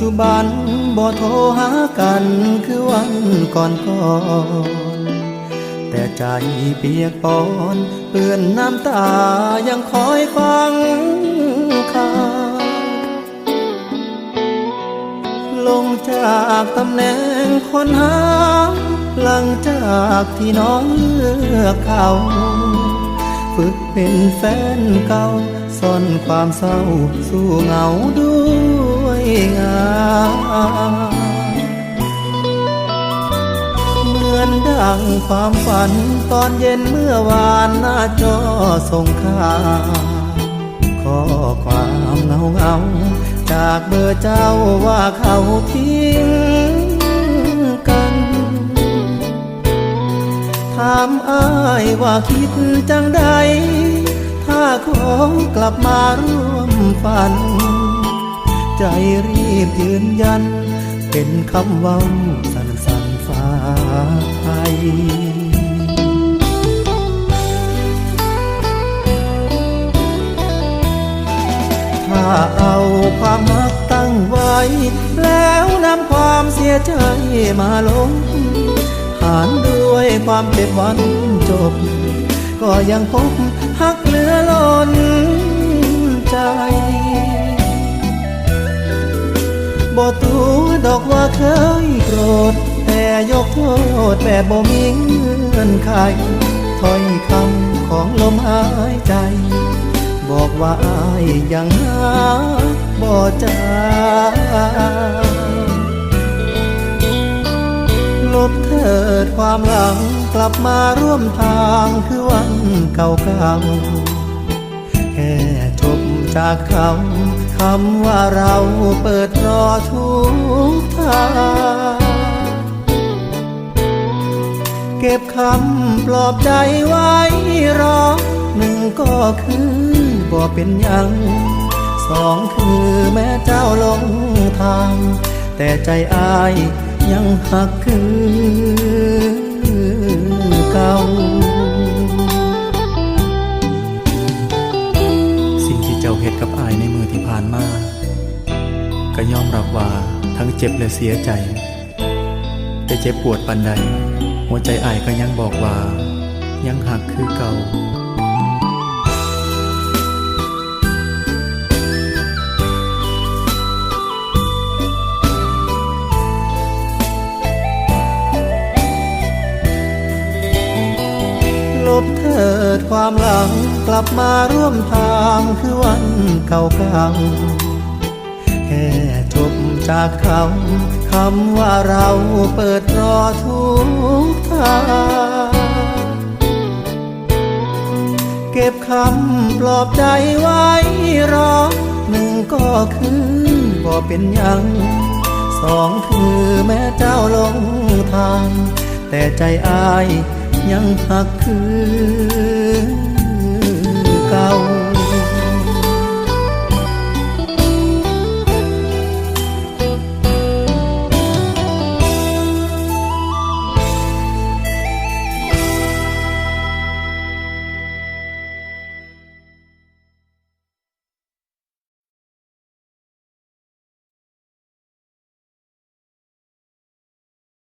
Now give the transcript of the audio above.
จุบันบ่โทรหากันคือวันก่อนก่อนแต่ใจเปียกปอนเปื้อนน้ำตายังคอยฟังข่าวลงจากตำแหน่งคนหา หลังจากที่น้องเลือกเขาฝึกเป็นแฟนเก่าซ่อนความเศร้า สู้เหงาด้วย งานเหมือนดังความฝันตอนเย็นเมื่อวานหน้าจอส่งข่าวข้อความเงาเงาๆจากเบอร์เจ้าว่าเขาทิ้งกันถามอ้ายว่าคิดจังใด ถ้าขอกลับมาร่วมฝัน ใจรีบยืนยัน เป็นคำเว้าสั่นสั่นฟ้าไปถ้าเอาความมักตั้งไว้ แล้วนำความเสียใจมาลง หารด้วยความเจ็บวันจบ ก็ยังพบหักเหลือล้นใจ บ่ตัวดอกว่าเคยโกรธ แต่ยกโทษแบบบ่มีเงื่อนไขถ้อยคำของลมหายใจ บอกว่าอายยังหาบ่จาลบเถิดความหลังกลับมาร่วมทางคือวันเก่าๆแค่จบ จากเขาคำว่าเราเปิดรอทุกทางเก็บคำปลอบใจไว้รอหนึ่งก็คือบ่เป็นยังสองคือแม่เจ้าลงทาง แต่ใจอายยังหักคือ ก็ยอมรับว่าทั้งเจ็บและเสียใจ แต่เจ็บปวดปันใด หัวใจอายก็ยังบอกว่า ยังหักคือเก่าลบเถิดความหลังกลับมาร่วมทางคือวันเก่าๆ แค่จบจากเขาคำว่าเราเปิดรอทุกทางเก็บคำปลอบใจไว้รอหนึ่งก็คือบ่เป็นยังสองคือแม่เจ้าลงทาง แต่ใจอายยังหักคือเก่า